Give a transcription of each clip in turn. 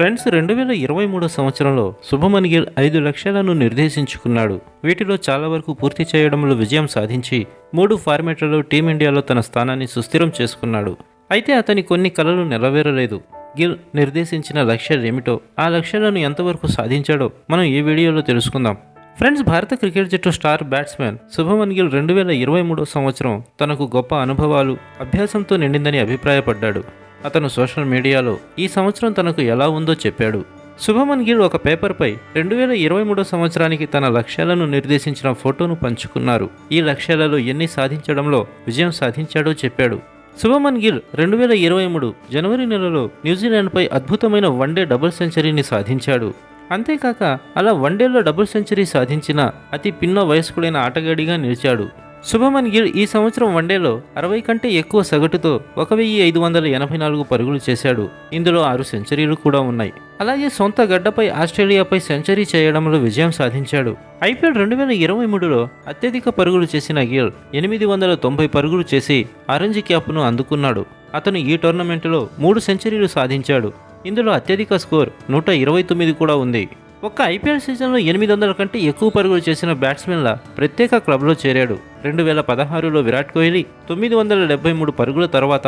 Friends రెండు వేల ఇరవై మూడో సంవత్సరంలో శుభమన్ గిల్ ఐదు లక్ష్యాలను నిర్దేశించుకున్నాడు. వీటిలో చాలా వరకు పూర్తి చేయడంలో విజయం సాధించి మూడు ఫార్మేట్లలో టీమిండియాలో తన స్థానాన్ని సుస్థిరం చేసుకున్నాడు. అయితే అతని కొన్ని కలలు నెరవేరలేదు. గిల్ నిర్దేశించిన లక్ష్యాలు ఏమిటో ఆ లక్ష్యాలను ఎంతవరకు సాధించాడో మనం ఈ వీడియోలో తెలుసుకుందాం. ఫ్రెండ్స్ భారత క్రికెట్ జట్టు స్టార్ బ్యాట్స్మెన్ శుభమన్ గిల్ రెండు వేల ఇరవై మూడో సంవత్సరం తనకు గొప్ప అనుభవాలు అభ్యాసంతో నిండిందని అభిప్రాయపడ్డాడు. అతను సోషల్ మీడియాలో ఈ సంవత్సరం తనకు ఎలా ఉందో చెప్పాడు. శుభమన్ గిల్ ఒక పేపర్పై రెండు వేల ఇరవై మూడో సంవత్సరానికి తన లక్ష్యాలను నిర్దేశించిన ఫోటోను పంచుకున్నారు. ఈ లక్ష్యాలలో ఎన్ని సాధించడంలో విజయం సాధించాడో చెప్పాడు. శుభమన్ గిల్ రెండు వేల ఇరవై మూడు జనవరి నెలలో న్యూజిలాండ్పై అద్భుతమైన వన్డే డబుల్ సెంచరీని సాధించాడు. అంతేకాక అలా వన్డేలో డబుల్ సెంచరీ సాధించిన అతి పిన్న వయస్కుడైన ఆటగాడిగా నిలిచాడు. శుభమన్ గిల్ ఈ సంవత్సరం వన్డేలో అరవై కంటే ఎక్కువ సగటుతో ఒక వెయ్యి ఐదు వందల ఎనభై నాలుగు పరుగులు చేశాడు. ఇందులో ఆరు సెంచరీలు కూడా ఉన్నాయి. అలాగే సొంత గడ్డపై ఆస్ట్రేలియాపై సెంచరీ చేయడంలో విజయం సాధించాడు. ఐపీఎల్ రెండు వేల ఇరవై మూడులో అత్యధిక పరుగులు చేసిన గిల్ ఎనిమిది వందల తొంభై పరుగులు చేసి ఆరెంజ్ క్యాప్ను అందుకున్నాడు. అతను ఈ టోర్నమెంటులో మూడు సెంచరీలు సాధించాడు. ఇందులో అత్యధిక స్కోర్ నూట ఇరవై తొమ్మిది కూడా ఉంది. ఒక్క ఐపీఎల్ సీజన్లో ఎనిమిది వందల కంటే ఎక్కువ పరుగులు చేసిన బ్యాట్స్మెన్ల ప్రత్యేక క్లబ్లో చేరాడు. రెండు వేల పదహారులో విరాట్ కోహ్లీ తొమ్మిది వందల డెబ్బై మూడు పరుగుల తర్వాత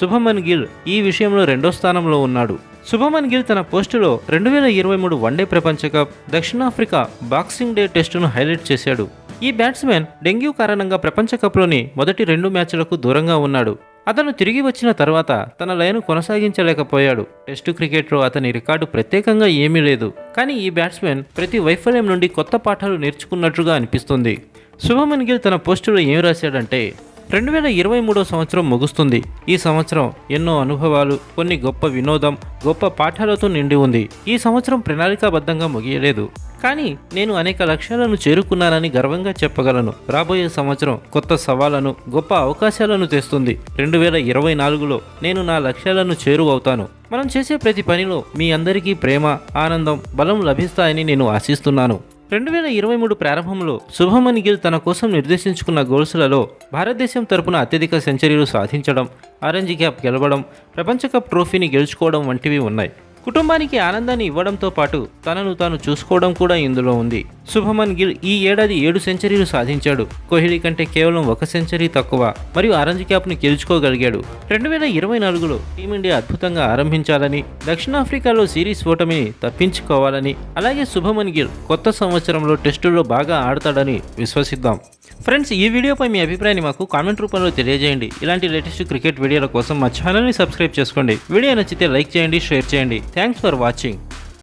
శుభమన్ గిల్ ఈ విషయంలో రెండో స్థానంలో ఉన్నాడు. శుభమన్ గిల్ తన పోస్టులో రెండు వేల ఇరవై మూడు వన్డే ప్రపంచ కప్ దక్షిణాఫ్రికా బాక్సింగ్ డే టెస్టును హైలైట్ చేశాడు. ఈ బ్యాట్స్మెన్ డెంగ్యూ కారణంగా ప్రపంచ కప్లోని మొదటి రెండు మ్యాచ్లకు దూరంగా ఉన్నాడు. అతను తిరిగి వచ్చిన తర్వాత తన లైను కొనసాగించలేకపోయాడు. టెస్టు క్రికెట్లో అతని రికార్డు ప్రత్యేకంగా ఏమీ లేదు. కానీ ఈ బ్యాట్స్మెన్ ప్రతి వైఫల్యం నుండి కొత్త పాఠాలు నేర్చుకున్నట్లుగా అనిపిస్తుంది. శుభమన్ గిల్ తన పోస్టులో ఏం రాశాడంటే రెండు వేల ఇరవై మూడో సంవత్సరం ముగుస్తుంది. ఈ సంవత్సరం ఎన్నో అనుభవాలు కొన్ని గొప్ప వినోదం గొప్ప పాఠాలతో నిండి ఉంది. ఈ సంవత్సరం ప్రణాళికాబద్ధంగా ముగియలేదు. కానీ నేను అనేక లక్ష్యాలను చేరుకున్నానని గర్వంగా చెప్పగలను. రాబోయే సంవత్సరం కొత్త సవాళ్ళను గొప్ప అవకాశాలను తెస్తుంది. రెండు వేల ఇరవై నాలుగులో నేను నా లక్ష్యాలను చేరువవుతాను మనం చేసే ప్రతి పనిలో మీ అందరికీ ప్రేమ ఆనందం బలం లభిస్తాయని నేను ఆశిస్తున్నాను. రెండు వేల ఇరవై మూడు ప్రారంభంలో శుభమన్ గిల్ తన కోసం నిర్దేశించుకున్న గోల్స్లలో భారతదేశం తరపున అత్యధిక సెంచరీలు సాధించడం ఆరెంజ్ క్యాప్ గెలవడం ప్రపంచ కప్ ట్రోఫీని గెలుచుకోవడం వంటివి ఉన్నాయి. కుటుంబానికి ఆనందాన్ని ఇవ్వడంతో పాటు తనను తాను చూసుకోవడం కూడా ఇందులో ఉంది. శుభమన్ గిల్ ఈ ఏడాది ఏడు సెంచరీలు సాధించాడు. కోహ్లీ కంటే కేవలం ఒక సెంచరీ తక్కువ. మరియు ఆరెంజ్ క్యాప్ను గెలుచుకోగలిగాడు. రెండు వేల ఇరవై నాలుగులో టీమిండియా అద్భుతంగా ఆరంభించాలని దక్షిణాఫ్రికాలో సిరీస్ ఓటమిని తప్పించుకోవాలని అలాగే శుభమన్ గిల్ కొత్త సంవత్సరంలో టెస్టుల్లో బాగా ఆడతాడని విశ్వసిద్దాం. ఫ్రెండ్స్ ఈ వీడియోపై మీ అభిప్రాయాన్ని మాకు కామెంట్ రూపంలో తెలియజేయండి. ఇలాంటి లేటెస్ట్ క్రికెట్ వీడియోల కోసం మా ఛానల్ని సబ్స్క్రైబ్ చేసుకోండి. వీడియో నచ్చితే లైక్ చేయండి షేర్ చేయండి. Thanks for watching